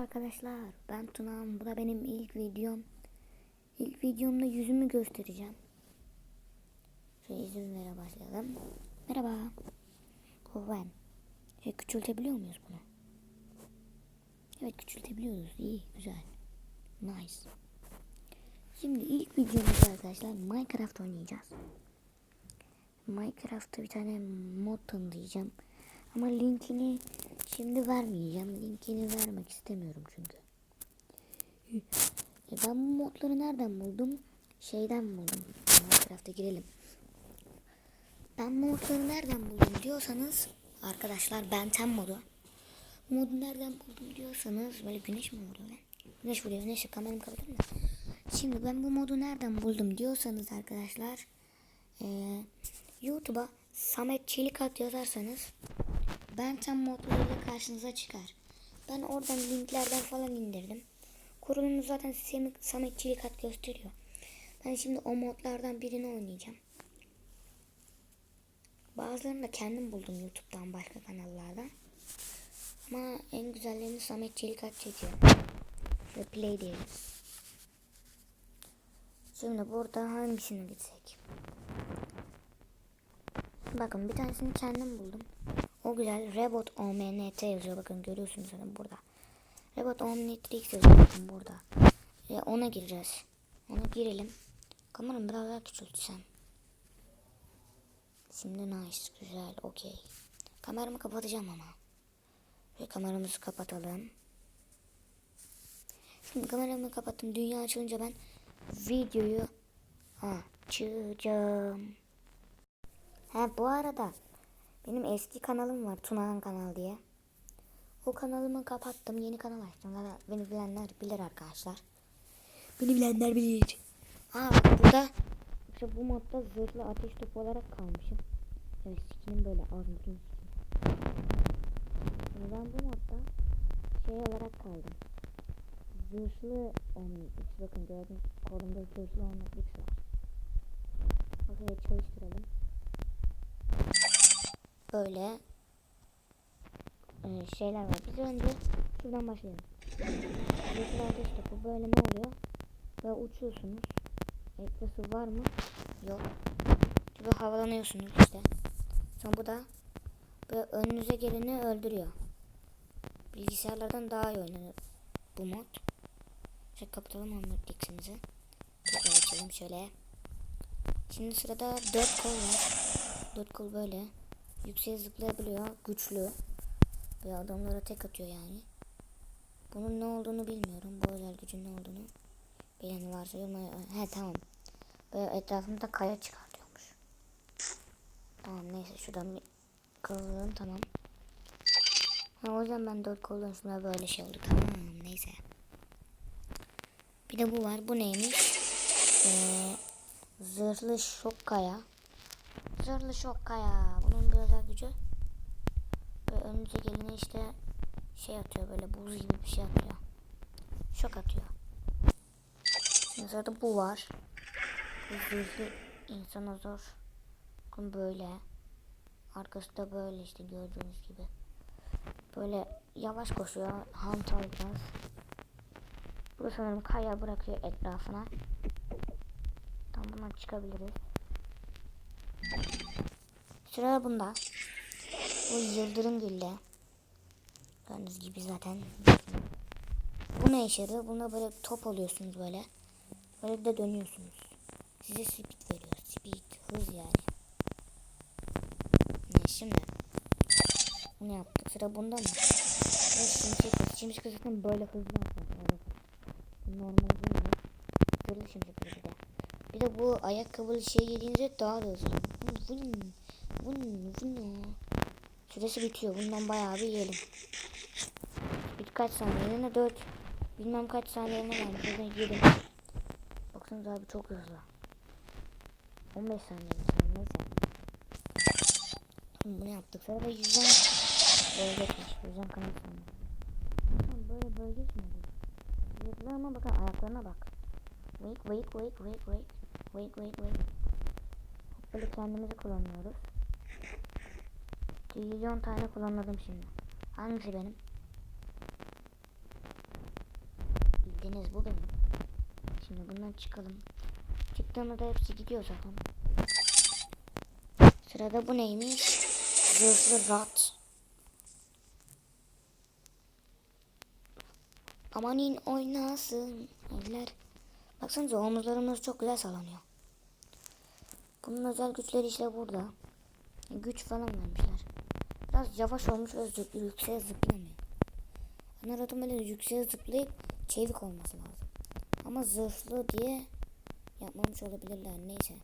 Arkadaşlar ben Tunağım. Bu da benim ilk videom. İlk videomda yüzümü göstereceğim. Şöyle izin vere başlayalım. Merhaba. Bu ben. Şey, küçültebiliyor muyuz bunu? Evet küçültebiliyoruz. İyi güzel. Nice. Şimdi ilk videomuzda arkadaşlar Minecraft oynayacağız. Minecraft'ta bir tane mod tanıtacağım. Ama linkini şimdi vermeyeceğim. Linkini vermek istemiyorum çünkü. E ben bu modları nereden buldum? Şeyden buldum. Minecraft'a girelim. Ben bu modları nereden buldum diyorsanız arkadaşlar Benten modu. Modu nereden buldum diyorsanız böyle güneş mi vuruyor lan? Güneş vuruyor. Neyse kameramı kapatayım da. Şimdi ben bu modu nereden buldum diyorsanız arkadaşlar eee YouTube'a Samet Çelikat yazarsanız Benten modlarıyla karşınıza çıkar. Ben oradan linklerden falan indirdim. Kurulumu zaten Samet Çelikat gösteriyor. Ben şimdi o modlardan birini oynayacağım. Bazılarını da kendim buldum YouTube'dan başka kanallardan. Ama en güzellerini Samet Çelikat çekiyor. Şöyle play diyelim. Şimdi burada hangisini gitsek? Bakın bir tanesini kendim buldum. O güzel Rebot OMNT yazıyor. Bakın görüyorsunuz zaten burada. Rebot Omnitrix yazıyor bakın burada. Ve ona gireceğiz. Ona girelim. Kameramı biraz daha küçültsem. Şimdi nice. Güzel. Okey. Kameramı kapatacağım ama. Ve kameramızı kapatalım. Şimdi kameramı kapattım. Dünya açılınca ben videoyu açacağım. Ha bu arada benim eski kanalım var Tunağan kanal diye. O kanalımı kapattım. Yeni kanal açtım. Beni bilenler bilir arkadaşlar. Beni bilenler bilir. Aa bak burada işte bu modda zırhlı ateş topu olarak kalmışım. Evet skinim böyle armutun skini. Ben bu modda şey olarak kaldım. Zırhlı Omnitrix. Bakın gördüğünüz kolumda zırhlı Omnitrix var. Bakın çalıştıralım böyle e, şeyler var. Biz önce şuradan başlayalım. Yeşil ateş topu böyle ne oluyor? Ve uçuyorsunuz. Eklası var mı? Yok. Çünkü havalanıyorsunuz işte. Sonra bu da böyle önünüze geleni öldürüyor. Bilgisayarlardan daha iyi oynanır bu mod. Şöyle kapatalım Omnitrix'imizi. Tekrar açalım şöyle. Şimdi sırada 4 kol var. 4 kol böyle. Yükseğe zıplayabiliyor. Güçlü. Ve adamlara tek atıyor yani. Bunun ne olduğunu bilmiyorum. Bu özel gücün ne olduğunu. Bilen varsa yoruma... He tamam. Böyle etrafında kaya çıkartıyormuş. Tamam neyse şuradan bir kırılalım tamam. Ha, o yüzden ben dört koldan sonra böyle şey oldu. Tamam neyse. Bir de bu var. Bu neymiş? Ee, zırhlı şok kaya. Zırhlı şok kaya. Bunun bir özel gücü. Ve önümüze gelene işte şey atıyor böyle buz gibi bir şey atıyor. Şok atıyor. Şimdi sırada bu var. Zırhlı insana zor. Bakın böyle. Arkası da böyle işte gördüğünüz gibi. Böyle yavaş koşuyor. Hantal biraz. Bu sanırım kaya bırakıyor etrafına. Tam bundan çıkabiliriz. Sıra bunda. Bu yıldırım gülle. Gördüğünüz gibi zaten. Bu ne işe yarıyor? Buna böyle top alıyorsunuz böyle. Böyle de dönüyorsunuz. Size speed veriyor. Speed, hız yani. Ne şimdi? Bunu yaptık. Sıra bunda mı? Evet şimşek hız. Şimşek hız zaten böyle hızlı. Evet. Normal değil mi? Hızlı şimşek hızı da. Bir de bu ayakkabılı şey yediğinizde daha da hızlı. Vın, vın, vın. Süresi bitiyor. Bundan bayağı bir yiyelim. Birkaç saniyeliğine 4 bilmem kaç saniyeliğine gelmiş. Yüzden yedim. Baksanıza abi çok hızlı. 15 saniye. Neyse. Bunu yaptık. Sonra da yüzden böyle geçmiş. Yüzden kanat sanırım. Böyle böyle geçmedi. Zıplar ama bakın ayaklarına bak. Wait wait wait wait wait. Wait wait wait. Böyle kendimizi kullanıyoruz. Trilyon tane kullanmadım şimdi. Hangisi benim? Deniz bu benim. Şimdi bundan çıkalım. Çıktığımızda hepsi gidiyor zaten. Sırada bu neymiş? Zırhlı rat. Amanin oynasın eller. Baksanıza omuzlarımız çok güzel sallanıyor. Bunun özel güçleri işte burada. Güç falan vermişler. Biraz yavaş olmuş ve zıp, yükseğe zıplamıyor. Aradım böyle yükseğe zıplayıp çevik olması lazım. Ama zırhlı diye yapmamış olabilirler. Neyse.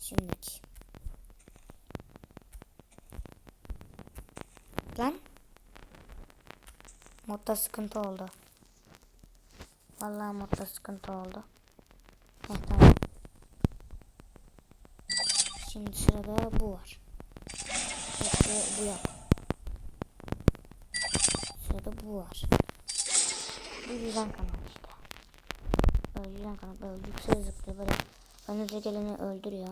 Şimdiki. Lan. Modda sıkıntı oldu. Vallahi modda sıkıntı oldu. Heh tamam. Şimdi sırada bu var. Bu, yok. Sırada bu var. Bu yüzden kanal işte. Böyle yüzden kanal böyle yüksek zıplıyor böyle önünüze geleni öldürüyor.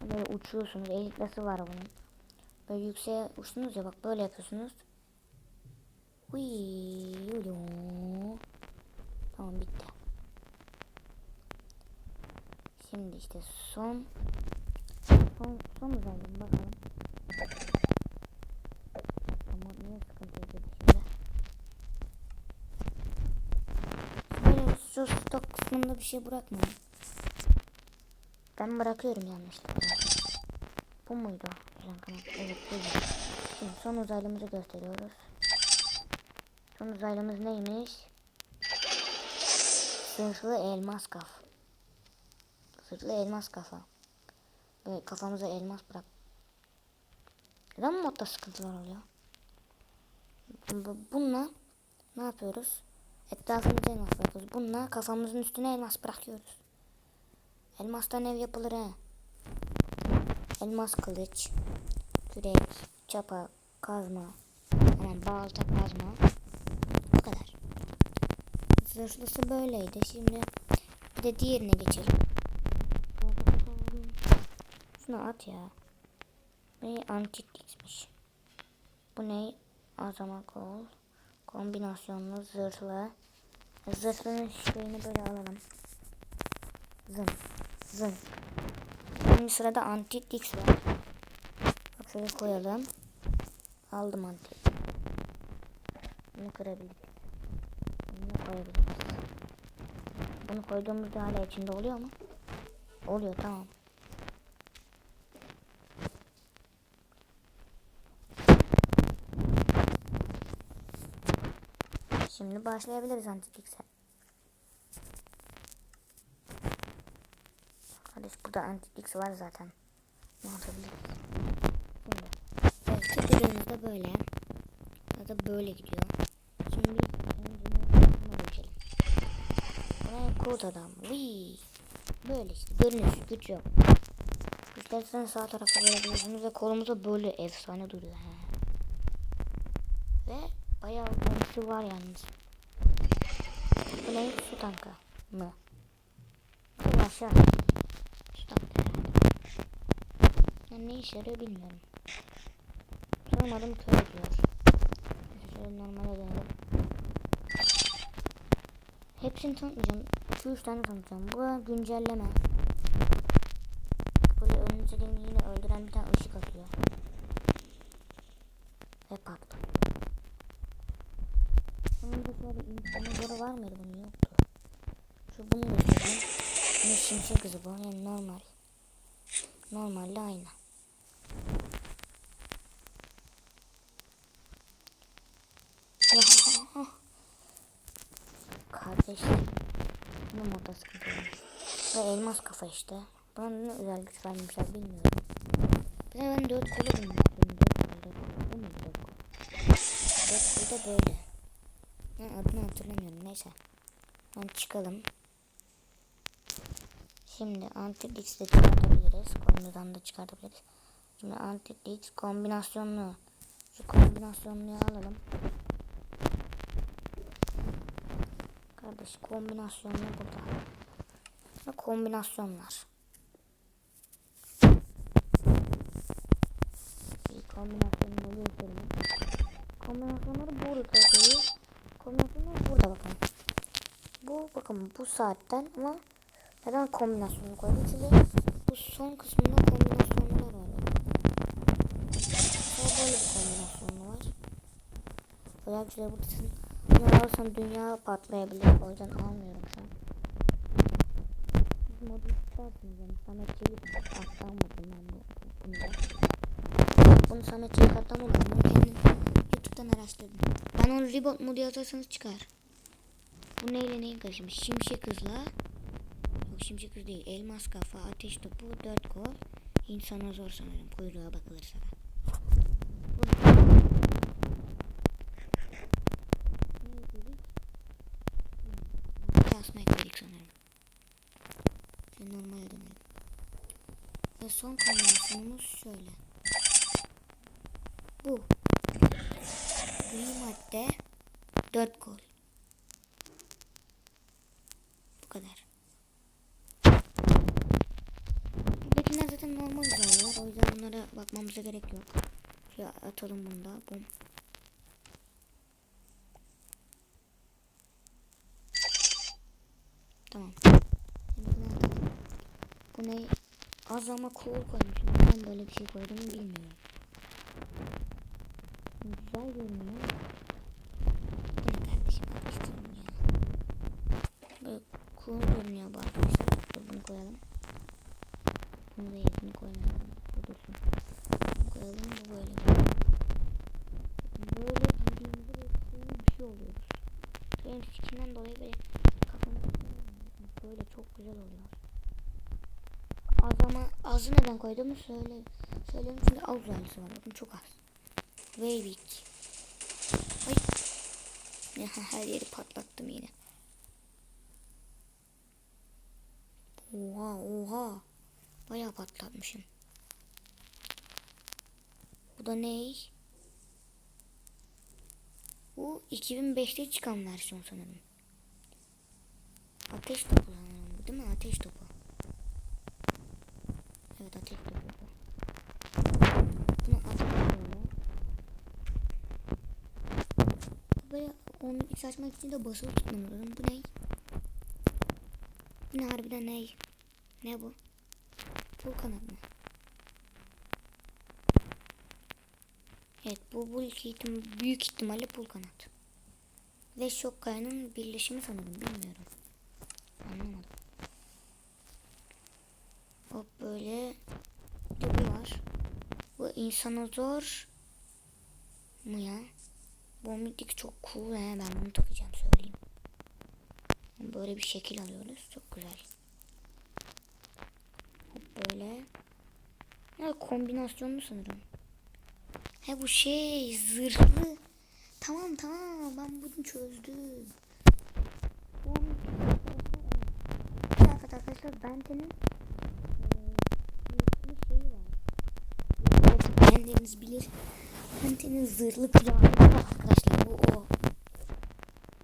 Böyle uçuyorsunuz. Eliklası var bunun. Böyle yükseğe uçtunuz ya bak böyle yapıyorsunuz. Uy, uyu. Tamam bitti. Şimdi işte son son son uzaydım bakalım. Ama niye sıkıntı ediyor şimdi? Böyle şu stok kısmında bir şey bırakmayın. Ben bırakıyorum yanlışlıkla. Bu muydu? Evet buydu. Şimdi son uzaylımızı gösteriyoruz. Son uzaylımız neymiş? Sırlı elmas kaf. Sırlı elmas kafa. Böyle kafamıza elmas bırak. Neden modda sıkıntılar oluyor? Bu- Bununla ne yapıyoruz? Etrafımıza elmas bırakıyoruz. Bununla kafamızın üstüne elmas bırakıyoruz. Elmastan ev yapılır he. Elmas kılıç, kürek, çapa, kazma, aman balta kazma. Bu kadar. Zırhlısı böyleydi. Şimdi bir de diğerine geçelim. Şunu at ya. Ne antiklikmiş. Bu ne? Azama kol. Kombinasyonlu zırhlı. Zırhlının şeyini böyle alalım. Zın. Zın. Şimdi sırada antik var. Bak şöyle koyalım. Aldım antik. Bunu kırabiliriz. Bunu koyabiliriz. Bunu koyduğumuzda hala içinde oluyor mu? Oluyor tamam. Şimdi başlayabiliriz antiklikse. Kardeş burada antiklik var zaten. Ne yapabiliriz? Şimdi. Evet tutucuğumuz da böyle. Ya da böyle gidiyor. Şimdi buna geçelim. Buraya kurt adam. Vii. Böyle işte. Görünüş. Güç yok. İstersen sağ tarafa görebilirsiniz ve kolumuzda böyle efsane duruyor. He. Ve bayağı dönüşü var yalnız. Bu ne? Su tanka mı? Bu aşağı. Su tanka. Yani ne işe yarıyor bilmiyorum. Sormadım köy diyor. Şöyle normale dönelim. Hepsini tanıtmayacağım. 2-3 tane tanıtacağım. Bu güncelleme. Böyle önümüze geleni yine öldüren bir tane ışık atıyor. Ve patlıyor. Bunun da şöyle imkanı var mıydı bunun yoktu. Şu bunu göstereyim. Bunun şimşek hızı bu yani normal. Normalde aynı. Kardeşim. Bu moda sıkıntı. Ve elmas kafa işte. Buna ne özel güç vermişler bilmiyorum. Bir de ben dört kolu istiyorum. Dört kolu. Bu mu dört kolu? Dört kolu da böyle. Ben adını hatırlamıyorum. Neyse. Ben çıkalım. Şimdi Antilix de çıkartabiliriz. Konudan da çıkartabiliriz. Şimdi Antilix kombinasyonlu. Şu kombinasyonluyu alalım. Kardeş kombinasyonlu burada. Ve kombinasyonlar. Kombinasyonları gösterelim. Kombinasyonları burada koyuyoruz. Kombinasyonlar burada bu bakın bu saatten ama neden kombinasyonu koydum? Çünkü bu son kısmında kombinasyonlar var. Sonra böyle bir kombinasyonu var. Özellikle buradasın. Bunu alırsam dünya patlayabilir. O yüzden almıyorum şu an. Modu istersiniz yani. Samet Çelik atlamadım ben bu. Bunu, da. bunu Samet Çelik atlamadım. Bunu kendim YouTube'dan araştırdım. Ben onu Reboot modu yazarsanız çıkar. Bu neyle neyin karışmış? Şimşek hızla. Yok şimşek değil. Elmas kafa, ateş topu, dört kol. İnsana zor sanırım. Kuyruğa bakılırsa Yazma ekledik sanırım. Şimdi normale dönelim. Ve son kombinasyonumuz şöyle. Bu. Gri madde 4 kol. Bu kadar. Buradakiler zaten normal uzaylılar. O yüzden bunlara bakmamıza gerek yok. Şöyle atalım bunu da. Bum. Tamam. Bunu. Bu ne? Az ama cool koymuşum. Neden böyle bir şey koydum bilmiyorum. Güzel görünüyor. Bu ne kardeşim? İstiyorum ya. Böyle cool görünüyor bu arkadaşlar. Bunu koyalım. Bunu da yerine koymayalım. Koyalım. Bu böyle. Böyle giydiğimizde böyle bir şey oluyoruz. Benim fikrimden dolayı böyle kafamı böyle çok güzel oluyor. Az ama azı neden koyduğumu söyle. Söyleyeyim çünkü az uzaylısı var. Bakın çok az. Weybik. Ay. Ya, her yeri patlattım yine. Oha oha. Bayağı patlatmışım. Bu da ney? Bu 2005'te çıkan versiyon sanırım. Ateş topu sanırım bu değil mi? Ateş topu. Evet ateş topu bu. Bunu atalım böyle. Onu X açmak için de basılı tutmam. Bu ne? Bu ne harbiden ne? Ne bu? Bu kanat mı? Evet bu, bu ilk ihtim büyük ihtimalle pul kanat. Ve şok kayanın birleşimi sanırım bilmiyorum. Anlamadım. Hop böyle bir de bu var. Bu insana zor mu ya? Bu midik çok cool he ben bunu takacağım söyleyeyim. Böyle bir şekil alıyoruz çok güzel. Hop böyle. Ya kombinasyonlu sanırım. He bu şey zırhlı. Tamam tamam ben bunu çözdüm. Bir dakika arkadaşlar Bente'nin Bente'niz bilir. Bente'nin zırhlı kıyafeti arkadaşlar. Bu o.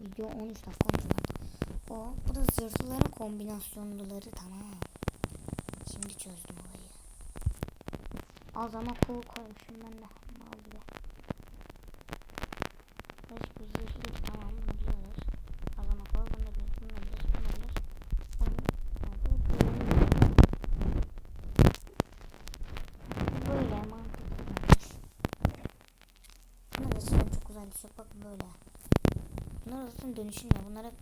Video 13 dakika 13 dakika. O. Bu da zırhlıların kombinasyonluları tamam. Şimdi çözdüm olayı. Az ama cool koymuşum ben de. Mal gibi. Bunu Böyle mantıklı. Bunlar da zaten çok güzel bir şey. Bakın böyle. Bunlar zaten dönüşülmüyor. Bunlara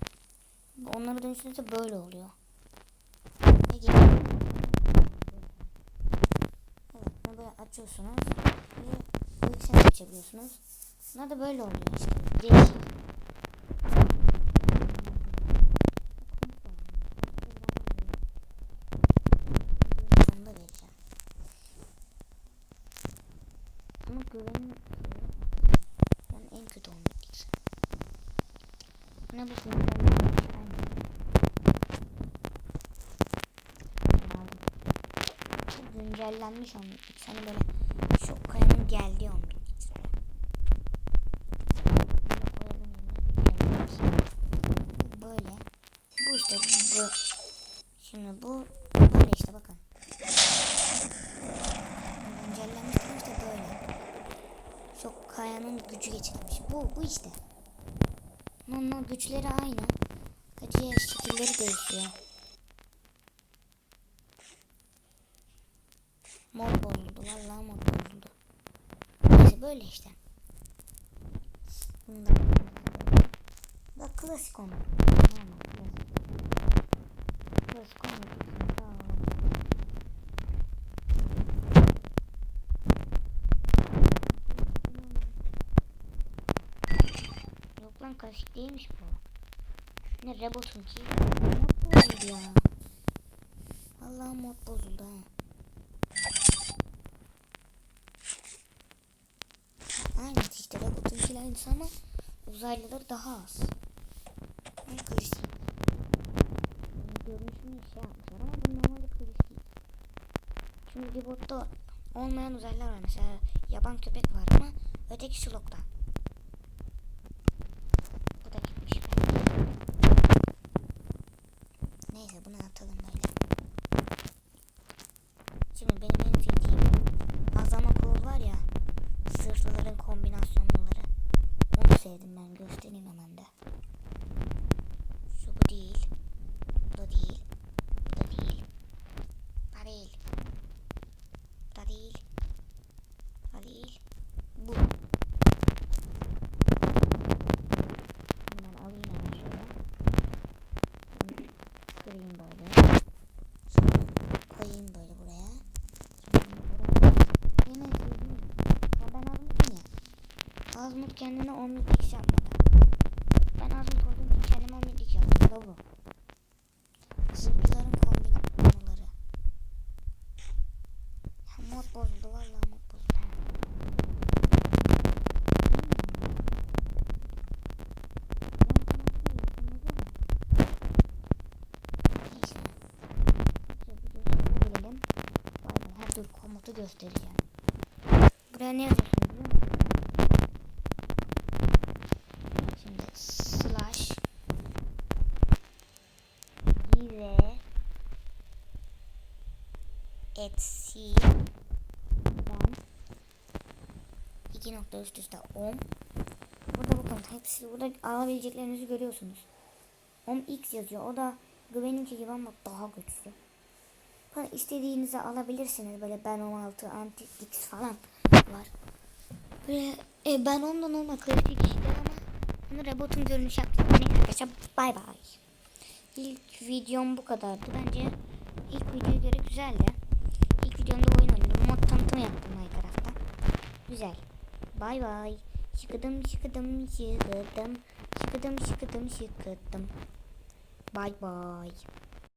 onları dönüştürünce böyle oluyor. Geliyor? Evet, bunu böyle açıyorsunuz. Ve bu ikisini açabiliyorsunuz. Bunlar da böyle oluyor işte. Değişik. Güvenim yani en kötü olmak için. Ne bu. Ben aldım. Bu güncellenmiş onun. Hani böyle şok kayanın geldiği onun için. Bunu koyalım yine. Güncellenmiş. Böyle. Bu işte bu. Şimdi bu böyle işte bakın. Güncellenmiş işte böyle. Şok kayanın gücü geçirilmiş. Bu işte. Onun güçleri aynı. Sadece şekilleri değişiyor. Mod bozuldu. Vallahi mod bozuldu. Neyse böyle işte. Bunu da klasik onu. Normal klasik. Klasik. Klasik değilmiş bu. Ne Rebot'un ki? Mod bozuldu ya. Vallahi mod bozuldu ha. Aynı işte Rebot'un ki aynısı ama uzaylılar daha az. Klasik. Yani görünüşünü şey yapmışlar ama bu normalde değil. Çünkü bir botta olmayan uzaylılar var. Mesela yaban köpek var ama öteki Slok'ta. Bu da gitmiş. Neyse bunu atalım böyle. Şimdi benim en sevdiğim Azama Kul var ya sırtlıların kombinasyonları. Onu sevdim ben göstereyim hemen de. Şu bu değil. Bu da değil. Bu da değil. Bu da değil. Bu da değil. Bu da değil. Bu. Hemen alayım hemen şöyle. Kırayım böyle. Sonra koyayım böyle buraya. Hemen sevdiğim. Ya ben Azmut'um ya. Azmut kendine 10 x yapmadı. Ben Azmut olduğum için kendime 10 x yaptım. Da bu. Zırhların kombinasyonları. Ya mod bozuldu vallahi mod bozuldu. ha. Neyse. Videosuna gelelim. Vay be her komutu göstereceğim. Buraya ne yazıyorsun biliyor musun? Şimdi slash give etsy iki nokta üst üste burada bakın hepsi burada alabileceklerinizi görüyorsunuz. Om x yazıyor. O da güveninki gibi ama daha güçlü. Falan istediğinizi alabilirsiniz. Böyle ben 16 anti x falan var. Böyle e, ben ondan ona klasik işte ama robotun görünüş yaptım. Neyse arkadaşlar bay bay. İlk videom bu kadardı. Bence ilk videoya göre güzeldi. İlk videomda oyun oynadım. Mod tanıtımı yaptım Minecraft'ta. Güzel. Bay bay. Şıkıdım şıkıdım şıkıdım. Şıkıdım şıkıdım şıkıdım. Bay bay.